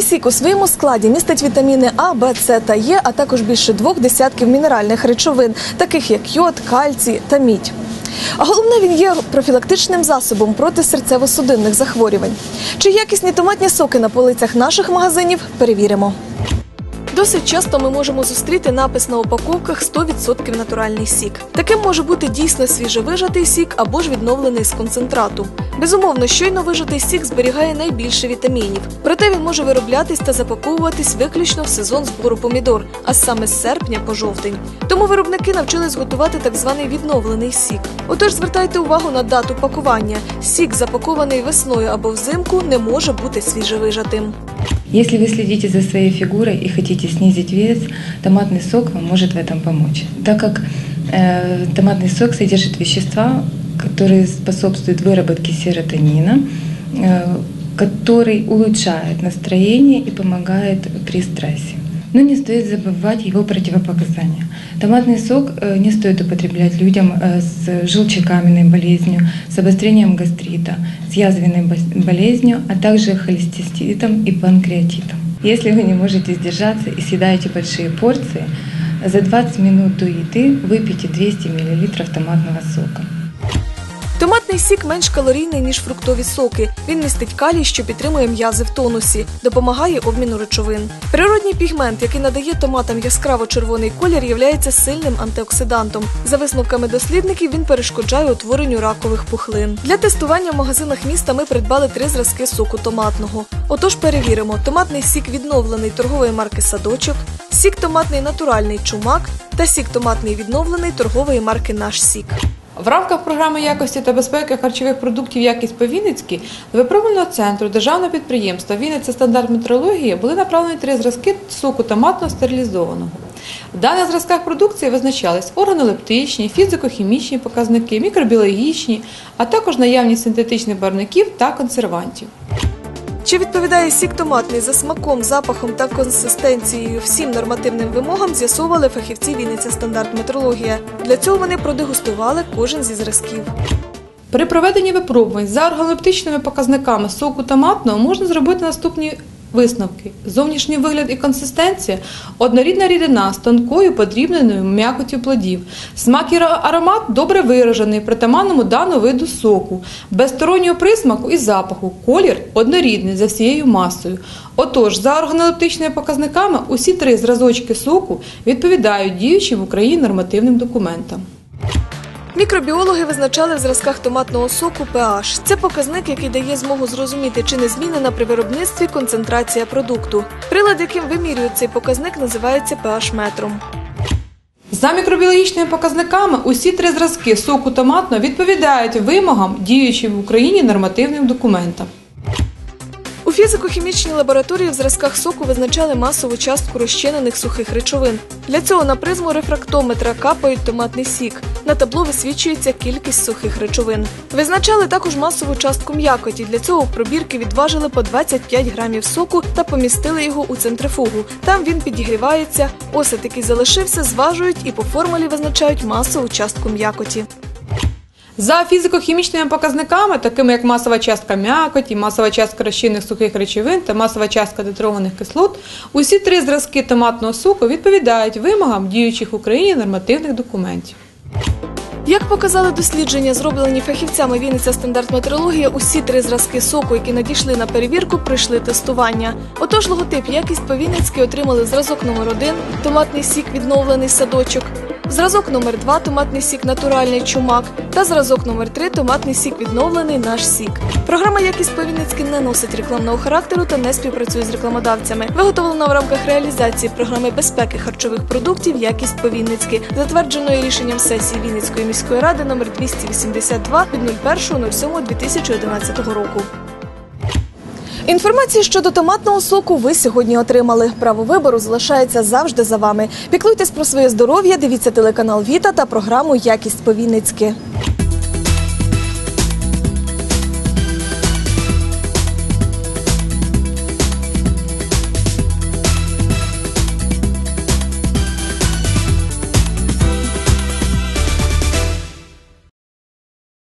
Томатний сік у своєму складі містить вітаміни А, Б, С та Е, а також більше двох десятків мінеральних речовин, таких як йод, кальцій та мідь. А головне, він є профілактичним засобом проти серцево-судинних захворювань. Чи якісні томатні соки на полицях наших магазинів перевіримо. Досить часто ми можемо зустріти напис на упаковках 100% натуральний сік. Таким може бути дійсно свіжовижатий сік або ж відновлений з концентрату. Безумовно, щойно вижатий сік зберігає найбільше вітамінів. Проте він може вироблятись та запаковуватись виключно в сезон збору помідор, а саме з серпня по жовтень. Тому виробники навчились готувати так званий відновлений сік. Отож, звертайте увагу на дату пакування. Сік, запакований весною або взимку, не може бути свіжовижатим. Если вы следите за своей фигурой и хотите снизить вес, томатный сок вам может в этом помочь, так как э, томатный сок содержит вещества, которые способствуют выработке серотонина, э, который улучшает настроение и помогает при стрессе. Но не стоит забывать его противопоказания. Томатный сок э, не стоит употреблять людям э, с желчекаменной болезнью, с обострением гастрита, с язвенной болезнью, а также холециститом и панкреатитом. Если вы не можете сдержаться и съедаете большие порции, за 20 минут до еды выпейте 200 мл томатного сока. Томатний сік менш калорійний, ніж фруктові соки. Він містить калій, що підтримує м'язи в тонусі, допомагає обміну речовин. Природній пігмент, який надає томатам яскраво-червоний колір, є сильним антиоксидантом. За висновками дослідників, він перешкоджає утворенню ракових пухлин. Для тестування в магазинах міста ми придбали три зразки соку томатного. Отож, перевіримо: томатний сік відновлений торгової марки Садочок, сік томатний натуральний чумак та сік томатний відновлений торгової марки Наш Сік. В рамках програми якості та безпеки харчових продуктів Якість по-Вінницьки до випробувального центру державного підприємства Вінниця стандарт метрології були направлені три зразки соку томатного стерилізованого. В даних зразках продукції визначались органолептичні, фізико-хімічні показники, мікробіологічні, а також наявність синтетичних барників та консервантів. Чи відповідає сік томатний за смаком, запахом та консистенцією всім нормативним вимогам, з'ясовували фахівці Вінниця стандарт метрологія. Для цього вони продегустували кожен зі зразків. При проведенні випробувань за органолептичними показниками соку томатного можна зробити наступні висновки: зовнішній вигляд і консистенція, однорідна рідина з тонкою подрібненою м'якоттю плодів. Смак і аромат добре виражений, притаманному даному виду соку, без стороннього присмаку і запаху, колір однорідний за всією масою. Отож, за органолептичними показниками усі три зразочки соку відповідають діючим в Україні нормативним документам. Мікробіологи визначали в зразках томатного соку pH. Це показник, який дає змогу зрозуміти, чи не змінена при виробництві концентрація продукту. Прилад, яким вимірюють цей показник, називається pH-метром. За мікробіологічними показниками усі три зразки соку томатного відповідають вимогам діючим в Україні нормативним документам. У фізико-хімічній лабораторії в зразках соку визначали масову частку розчинених сухих речовин. Для цього на призму рефрактометра капають томатний сік. На табло висвічується кількість сухих речовин. Визначали також масову частку м'якоті. Для цього в пробірки відважили по 25 грамів соку та помістили його у центрифугу. Там він підігрівається. Осад, який залишився, зважують і по формулі визначають масову частку м'якоті. За фізико-хімічними показниками, такими як масова частка м'якоті, масова частка розчинних сухих речовин та масова частка титрованих кислот, усі три зразки томатного соку відповідають вимогам діючих в Україні нормативних документів. you Як показали дослідження, зроблені фахівцями Вінниця стандарт метрологія, усі три зразки соку, які надійшли на перевірку, пройшли тестування. Отож, логотип якість по-вінницьки отримали зразок номер 1 томатний сік відновлений садочок, зразок номер 2 томатний сік натуральний чумак та зразок номер 3 томатний сік відновлений наш сік. Програма Якість по-вінницьки не носить рекламного характеру та не співпрацює з рекламодавцями. Виготовлена в рамках реалізації програми безпеки харчових продуктів Якість по-вінницьки, затвердженої рішенням сесії Вінницької міської ради номер 282 від 01.07.2011 року. Інформації щодо томатного соку ви сьогодні отримали. Право вибору залишається завжди за вами. Піклуйтесь про своє здоров'я, дивіться телеканал Віта та програму Якість по Вінницьки.